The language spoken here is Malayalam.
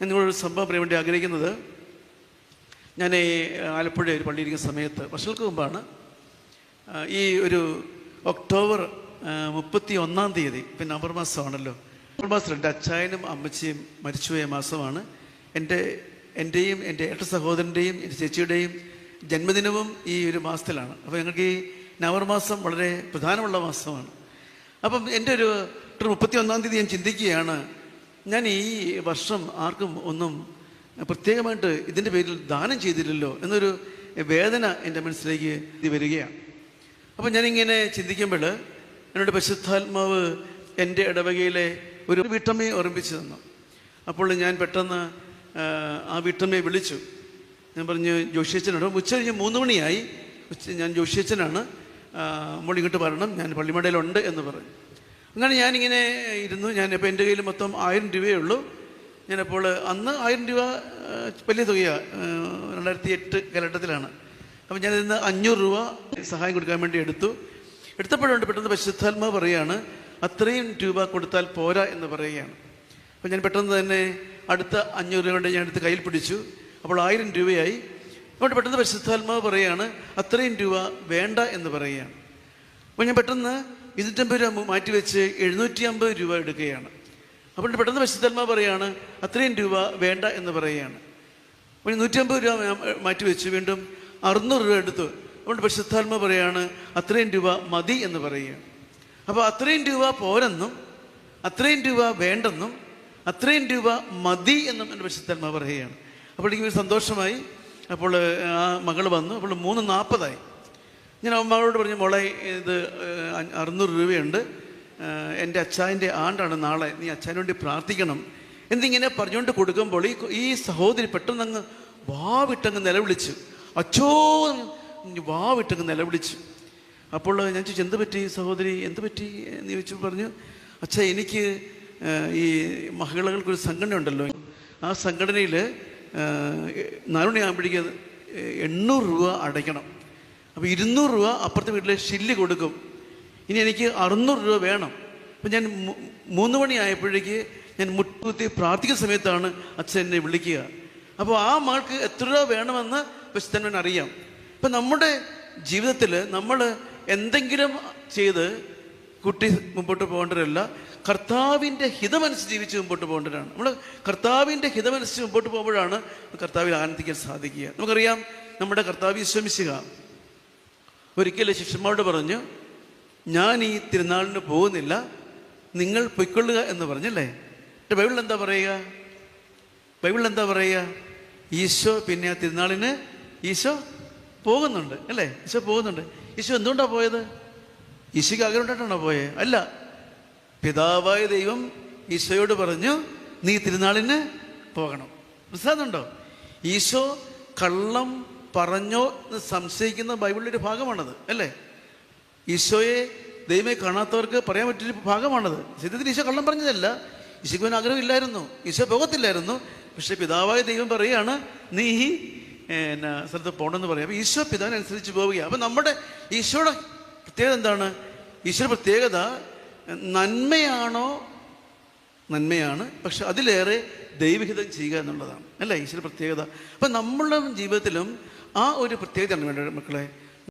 ഞാൻ നിങ്ങളൊരു സംഭവം പറയാൻ വേണ്ടി ആഗ്രഹിക്കുന്നത് ഞാൻ ഈ ആലപ്പുഴ ഒരു പള്ളിയിരിക്കുന്ന സമയത്ത് വർഷങ്ങൾക്ക് മുമ്പാണ്. ഈ ഒരു ഒക്ടോബർ മുപ്പത്തി ഒന്നാം തീയതി പിന്നെ നവംബർ മാസമാണല്ലോ. നവംബർ മാസം എന്റെ അച്ചായനും അമ്മച്ചിയും മരിച്ചുപോയ മാസമാണ്. എന്റെ എന്റെയും എന്റെ ഏട്ട സഹോദരന്റെയും എന്റെ ചേച്ചിയുടെയും ജന്മദിനവും ഈ ഒരു മാസത്തിലാണ്. അപ്പോൾ ഞങ്ങൾക്ക് ഈ നവംബർ മാസം വളരെ പ്രധാനമുള്ള മാസമാണ്. അപ്പം എന്റെ ഒരു മുപ്പത്തി ഒന്നാം തീയതി ഞാൻ ചിന്തിക്കുകയാണ്. ഞാൻ ഈ വർഷം ആർക്കും ഒന്നും പ്രത്യേകമായിട്ട് ഇതിന്റെ പേരിൽ ദാനം ചെയ്തില്ലല്ലോ എന്നൊരു വേദന എന്റെ മനസ്സിലേക്ക് ഇത് വരികയാണ്. അപ്പം ഞാനിങ്ങനെ ചിന്തിക്കുമ്പോൾ എന്നോട് പരിശുദ്ധാത്മാവ് എന്റെ ഇടവകയിലെ ഒരു വീട്ടമ്മയെ ഓർമ്മിപ്പിച്ചു തന്നു. അപ്പോൾ ഞാൻ പെട്ടെന്ന് ആ, വീട്ടമ്മയെ വിളിച്ചു. ഞാൻ പറഞ്ഞു ജോഷിയച്ചനോട് ഉച്ച കഴിഞ്ഞ് മൂന്ന് മണിയായി. ഉച്ച ഞാൻ ജോഷിയച്ചനാണ്. ആ, മോൾ ഇങ്ങോട്ട് വരണം. ഞാൻ പള്ളിമടയിലുണ്ട് എന്ന് പറഞ്ഞു. അങ്ങനെ ഞാനിങ്ങനെ ഇരുന്നു. ഞാൻ ഇപ്പോൾ എന്റെ കയ്യിൽ മൊത്തം ആയിരം രൂപയേ ഉള്ളൂ. ഞാനപ്പോൾ അന്ന് ആയിരം രൂപ വലിയ തുകയാണ് രണ്ടായിരത്തി എട്ട് കാലഘട്ടത്തിലാണ്. അപ്പം ഞാൻ ഇന്ന് അഞ്ഞൂറ് രൂപ സഹായം കൊടുക്കാൻ വേണ്ടി എടുത്തു. എടുത്തപ്പോഴുണ്ട് പെട്ടെന്ന് പരിശുദ്ധാത്മാവ് പറയുകയാണ് അത്രയും രൂപ കൊടുത്താൽ പോരാ എന്ന് പറയുകയാണ്. അപ്പം ഞാൻ പെട്ടെന്ന് തന്നെ അടുത്ത അഞ്ഞൂറ് രൂപ കൊണ്ട് ഞാൻ എടുത്ത് കയ്യിൽ പിടിച്ചു. അപ്പോൾ ആയിരം രൂപയായി. അതുകൊണ്ട് പെട്ടെന്ന് പരിശുദ്ധാത്മാവ് പറയുകയാണ് അത്രയും രൂപ വേണ്ട എന്ന് പറയുകയാണ്. അപ്പോൾ ഞാൻ പെട്ടെന്ന് ഇരുന്നൂറ്റമ്പത് രൂപ മാറ്റി വെച്ച് എഴുന്നൂറ്റി അമ്പത് രൂപ എടുക്കുകയാണ്. അപ്പോൾ പെട്ടെന്ന് പരിശുദ്ധാത്മാവ് പറയുകയാണ് അത്രയും രൂപ വേണ്ട എന്ന് പറയുകയാണ്. അപ്പോൾ നൂറ്റമ്പത് രൂപ മാറ്റിവെച്ച് മാറ്റി വെച്ച് വീണ്ടും അറുന്നൂറ് രൂപ എടുത്തു. അതുകൊണ്ട് പരിശുദ്ധാത്മ പറയാണ് അത്രയും രൂപ മതി എന്ന് പറയുകയാണ്. അപ്പോൾ അത്രയും രൂപ പോരെന്നും അത്രയും രൂപ വേണ്ടെന്നും അത്രയും രൂപ മതി എന്നും എന്റെ പരിശുദ്ധാത്മ പറയുകയാണ്. അപ്പോൾ സന്തോഷമായി അപ്പോൾ ആ മകൾ വന്നു. അപ്പോൾ മൂന്ന് നാൽപ്പതായി. ഞാൻ അമ്മാവോട് പറഞ്ഞു മോളെ ഇത് അറുന്നൂറ് രൂപയുണ്ട്. എന്റെ അച്ചായന്റെ ആണ്ടാണ് നാളെ. നീ അച്ചായന് വേണ്ടി പ്രാർത്ഥിക്കണം. എന്നിങ്ങനെ പറഞ്ഞുകൊണ്ട് കൊടുക്കുമ്പോൾ ഈ ഈ സഹോദരി പെട്ടെന്ന് അങ്ങ് വാവിട്ടങ്ങ് നിലവിളിച്ചു. എന്ന് വാവിട്ടങ്ങ് നിലവിളിച്ചു. അപ്പോൾ ഞാൻ ചോദിച്ചു എന്ത് പറ്റി സഹോദരി? എന്ത് പറ്റി? എന്ന് ചോദിച്ചു പറഞ്ഞു അച്ഛാ എനിക്ക് ഈ മഹിളകൾക്കൊരു സംഘടന ഉണ്ടല്ലോ ആ സംഘടനയിൽ നാലുമണിയാകുമ്പോഴേക്ക് എണ്ണൂറ് രൂപ അടയ്ക്കണം. അപ്പോൾ ഇരുന്നൂറ് രൂപ അപ്പുറത്തെ വീട്ടിലെ ഷില്ല് കൊടുക്കും. ഇനി എനിക്ക് അറുന്നൂറ് രൂപ വേണം. അപ്പം ഞാൻ മൂന്ന് മണിയായപ്പോഴേക്ക് ഞാൻ മുട്ടുകുത്തി പ്രാർത്ഥിക്കുന്ന സമയത്താണ് അച്ഛൻ എന്നെ വിളിക്കുക. അപ്പോൾ ആ മകൾക്ക് എത്ര രൂപ വേണമെന്ന് വിശുദ്ധന്മാൻ അറിയാം. ഇപ്പം നമ്മുടെ ജീവിതത്തിൽ നമ്മൾ എന്തെങ്കിലും ചെയ്ത് കുട്ടി മുമ്പോട്ട് പോകേണ്ടതല്ല കർത്താവിന്റെ ഹിതമനുസരിച്ച് ജീവിച്ച് മുമ്പോട്ട് പോകേണ്ടതാണ്. നമ്മൾ കർത്താവിന്റെ ഹിതമനുസരിച്ച് മുമ്പോട്ട് പോകുമ്പോഴാണ് കർത്താവിൽ ആനന്ദിക്കാൻ സാധിക്കുക. നമുക്കറിയാം നമ്മുടെ കർത്താവ് വിശ്വമിക്കുക ഒരിക്കലും ശിഷ്യന്മാരോട് പറഞ്ഞു ഞാൻ ഈ തിരുനാളിന് പോകുന്നില്ല നിങ്ങൾ പൊയ്ക്കൊള്ളുക എന്ന് പറഞ്ഞല്ലേ? എന്റെ ബൈബിളിൽ എന്താ പറയുക? ബൈബിളിൽ എന്താ പറയുക? ഈശോ പിന്നെ ആ തിരുനാളിന് ഈശോ പോകുന്നുണ്ട് അല്ലേ? ഈശോ പോകുന്നുണ്ട്. ഈശോ എന്തുകൊണ്ടാണ് പോയത്? ഈശോയ്ക്ക് ആഗ്രഹം ഉണ്ടായിട്ടാണോ പോയത് അല്ല. പിതാവായ ദൈവം ഈശോയോട് പറഞ്ഞു നീ തിരുനാളിന് പോകണം. മനസ്സിലാകുന്നുണ്ടോ ഈശോ കള്ളം പറഞ്ഞോ എന്ന് സംശയിക്കുന്ന ബൈബിളിന്റെ ഒരു ഭാഗമാണത് അല്ലേ? ഈശോയെ ദൈവമേ കാണാത്തവർക്ക് പറയാൻ പറ്റിയൊരു ഭാഗമാണത്. സത്യത്തിൽ ഈശോ കള്ളം പറഞ്ഞതല്ല. ഈശോയ്ക്ക് അവൻ ആഗ്രഹമില്ലായിരുന്നു. ഈശോ പോകത്തില്ലായിരുന്നു. പക്ഷേ പിതാവായ ദൈവം പറയുകയാണ് നീ എന്നാ സ്ഥലത്ത് പോകണമെന്ന് പറയാം. അപ്പോൾ ഈശോ പിതാവിനനുസരിച്ച് പോവുകയാണ്. അപ്പം നമ്മുടെ ഈശോയുടെ പ്രത്യേകത എന്താണ്? ഈശോയുടെ പ്രത്യേകത നന്മയാണോ? നന്മയാണ്. പക്ഷെ അതിലേറെ ദൈവഹിതം ചെയ്യുക എന്നുള്ളതാണ്. അല്ല? ഈശ്വര പ്രത്യേകത. അപ്പം നമ്മളുടെ ജീവിതത്തിലും ആ ഒരു പ്രത്യേകതയാണ് വേണ്ട മക്കളെ?